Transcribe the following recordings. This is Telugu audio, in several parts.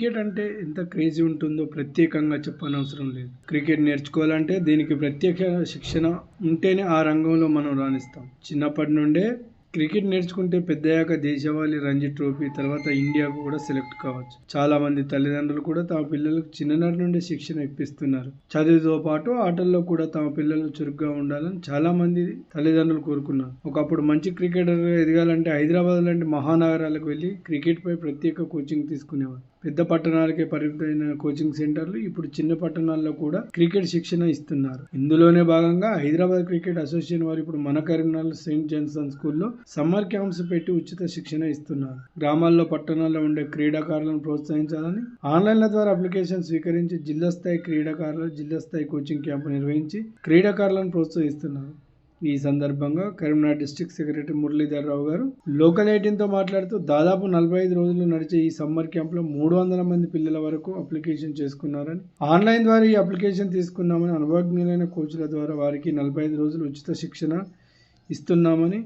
క్రికెట్ అంటే ఎంత క్రేజీ ఉంటుందో ప్రత్యేకంగా చెప్పనవసరం లేదు. క్రికెట్ నేర్చుకోవాలంటే దీనికి ప్రత్యేక శిక్షణ ఉంటేనే ఆ రంగంలో మనం రాణిస్తాం. చిన్నప్పటి నుండే క్రికెట్ నేర్చుకుంటే పెద్దయ్యాక దేశవాళీ రంజీ ట్రోఫీ తర్వాత ఇండియాకు కూడా సెలెక్ట్ కావచ్చు. చాలా మంది తల్లిదండ్రులు కూడా తమ పిల్లలకు చిన్ననాటి నుండి శిక్షణ ఇప్పిస్తున్నారు. చదువుతో పాటు ఆటల్లో కూడా తమ పిల్లలు చురుగ్గా ఉండాలని చాలా మంది తల్లిదండ్రులు కోరుకున్నారు. ఒకప్పుడు మంచి క్రికెటర్ ఎదగాలంటే హైదరాబాద్ లాంటి మహానగరాలకు వెళ్ళి క్రికెట్ పై ప్రత్యేక కోచింగ్ తీసుకునేవారు. పెద్ద పట్టణాలకే పరిమితమైన కోచింగ్ సెంటర్లు ఇప్పుడు చిన్న పట్టణాల్లో కూడా క్రికెట్ శిక్షణ ఇస్తున్నారు. ఇందులోనే భాగంగా హైదరాబాద్ క్రికెట్ అసోసియేషన్ వారు ఇప్పుడు మన కరీంనగర్ సెయింట్ జాన్సన్ స్కూల్లో సమ్మర్ క్యాంప్స్ పెట్టి ఉచిత శిక్షణ ఇస్తున్నారు. గ్రామాల్లో పట్టణాల్లో ఉండే క్రీడాకారులను ప్రోత్సహించాలని ఆన్లైన్ల ద్వారా అప్లికేషన్ స్వీకరించి జిల్లా స్థాయి క్రీడాకారులు జిల్లా స్థాయి కోచింగ్ క్యాంపు నిర్వహించి క్రీడాకారులను ప్రోత్సహిస్తున్నారు. ఈ సందర్భంగా Karimnagar district secretary Muralidhar Rao garu local ఎయిటీన్తో మాట్లాడుతూ దాదాపు నలభై ఐదు రోజులు నడిచే ఈ సమ్మర్ క్యాంప్లో మూడు వందల మంది పిల్లల వరకు అప్లికేషన్ చేసుకున్నారని ఆన్లైన్ ద్వారా ఈ అప్లికేషన్ తీసుకున్నామని అనుభవజ్ఞులైన కోచ్ల ద్వారా వారికి నలభై ఐదు రోజులు ఉచిత శిక్షణ ఇస్తున్నామని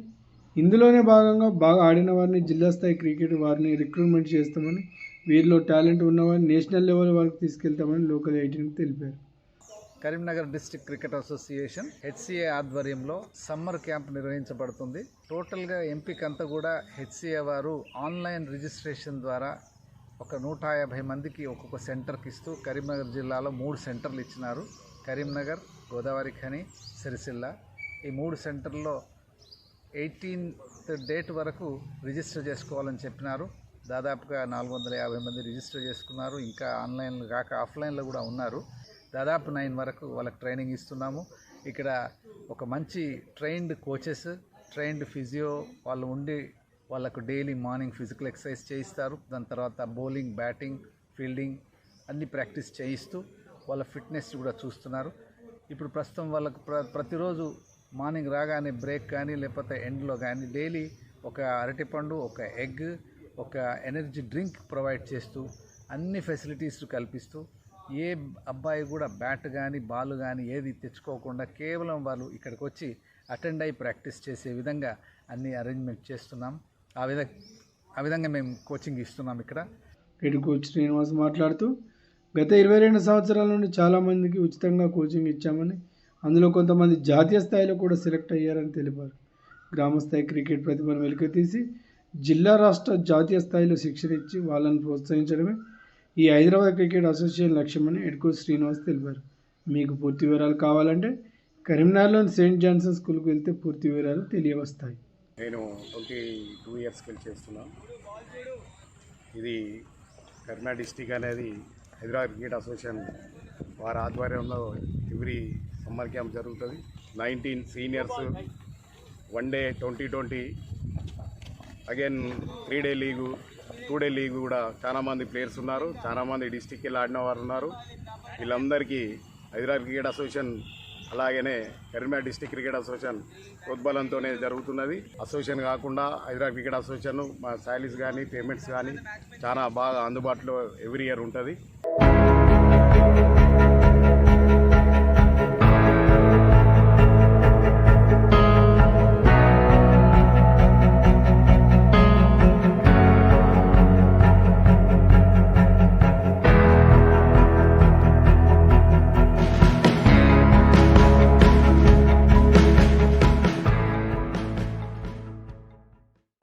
ఇందులోనే భాగంగా బాగా ఆడిన వారిని జిల్లా స్థాయి క్రికెట్ వారిని రిక్రూట్మెంట్ చేస్తామని వీరిలో టాలెంట్ ఉన్నవారిని నేషనల్ లెవెల్ వరకు తీసుకెళ్తామని లోకల్ ఎయిటీన్ తెలిపారు. Karimnagar district cricket association HCA ఆధ్వర్యంలో సమ్మర్ క్యాంప్ నిర్వహించబడుతుంది. టోటల్గా ఎంపిక అంతా కూడా హెచ్సిఏ వారు ఆన్లైన్ రిజిస్ట్రేషన్ ద్వారా ఒక నూట యాభై మందికి ఒక్కొక్క సెంటర్కి ఇస్తూ కరీంనగర్ జిల్లాలో మూడు సెంటర్లు ఇచ్చినారు. కరీంనగర్ గోదావరి ఖని సిరిసిల్ల. ఈ మూడు సెంటర్లో ఎయిటీన్త్ డేట్ వరకు రిజిస్టర్ చేసుకోవాలని చెప్పినారు. దాదాపుగా నాలుగు వందల యాభై మంది రిజిస్టర్ చేసుకున్నారు. ఇంకా ఆన్లైన్లో కాక ఆఫ్లైన్లో కూడా ఉన్నారు. దాదాపు నైన్ వరకు వాళ్ళకి ట్రైనింగ్ ఇస్తున్నాము. ఇక్కడ ఒక మంచి ట్రైన్డ్ కోచెస్ ట్రైన్డ్ ఫిజియో వాళ్ళు ఉండి వాళ్ళకు డైలీ మార్నింగ్ ఫిజికల్ ఎక్సర్సైజ్ చేయిస్తారు. దాని తర్వాత బౌలింగ్ బ్యాటింగ్ ఫీల్డింగ్ అన్ని ప్రాక్టీస్ చేయిస్తూ వాళ్ళ ఫిట్నెస్ కూడా చూస్తున్నారు. ఇప్పుడు ప్రస్తుతం వాళ్ళకు ప్ర ప్రతిరోజు మార్నింగ్ రాగానే బ్రేక్ కానీ లేకపోతే ఎండ్లో కానీ డైలీ ఒక అరటిపండు ఒక ఎగ్ ఒక ఎనర్జీ డ్రింక్ ప్రొవైడ్ చేస్తూ అన్ని ఫెసిలిటీస్ కల్పిస్తూ ఏ అబ్బాయి కూడా బ్యాట్ కానీ బాల్ కానీ ఏది తెచ్చుకోకుండా కేవలం వాళ్ళు ఇక్కడికి వచ్చి అటెండ్ అయి ప్రాక్టీస్ చేసే విధంగా అన్ని అరేంజ్మెంట్ చేస్తున్నాం. ఆ విధ ఆ విధంగా మేము కోచింగ్ ఇస్తున్నాం ఇక్కడ. హెడ్ కోచ్ శ్రీనివాస్ మాట్లాడుతూ గత ఇరవై రెండు సంవత్సరాల నుండి చాలామందికి ఉచితంగా కోచింగ్ ఇచ్చామని అందులో కొంతమంది జాతీయ స్థాయిలో కూడా సెలెక్ట్ అయ్యారని తెలిపారు. గ్రామస్థాయి క్రికెట్ ప్రతిభను వెలికితీసి జిల్లా రాష్ట్ర జాతీయ స్థాయిలో శిక్షణ ఇచ్చి వాళ్ళని ప్రోత్సహించడమే ఈ హైదరాబాద్ క్రికెట్ అసోసియేషన్ లక్ష్యమని ఎడ్కో శ్రీనివాస్ తెలిపారు. మీకు పూర్తి వివరాలు కావాలంటే కరీంనగర్లోని సెయింట్ జాన్సన్ స్కూల్కి వెళ్తే పూర్తి వివరాలు తెలియవస్తాయి. నేను ట్వంటీ టూ ఇయర్స్కి వెళ్ళి చేస్తున్నాను ఇది కరీంనగర్ డిస్టిక్ అనేది హైదరాబాద్ క్రికెట్ అసోసియేషన్ వారి ఆధ్వర్యంలో ఎవ్రీ సమ్మర్ క్యాంప్ జరుగుతుంది. Nineteen seniors one day twenty twenty again three day league two day league కూడా చాలామంది ప్లేయర్స్ ఉన్నారు. చాలామంది డిస్టిక్ వెళ్ళి ఆడిన వారు ఉన్నారు. వీళ్ళందరికీ హైదరాబాద్ క్రికెట్ అసోసియేషన్ అలాగనే కరీంనగర్ డిస్టిక్ క్రికెట్ అసోసియేషన్ ప్రోద్బలంతోనే జరుగుతున్నది. అసోసియేషన్ కాకుండా హైదరాబాద్ క్రికెట్ అసోసియేషన్ మా శాలరీస్ కానీ పేమెంట్స్ కానీ చాలా బాగా అందుబాటులో ఎవ్రీ ఇయర్ ఉంటుంది.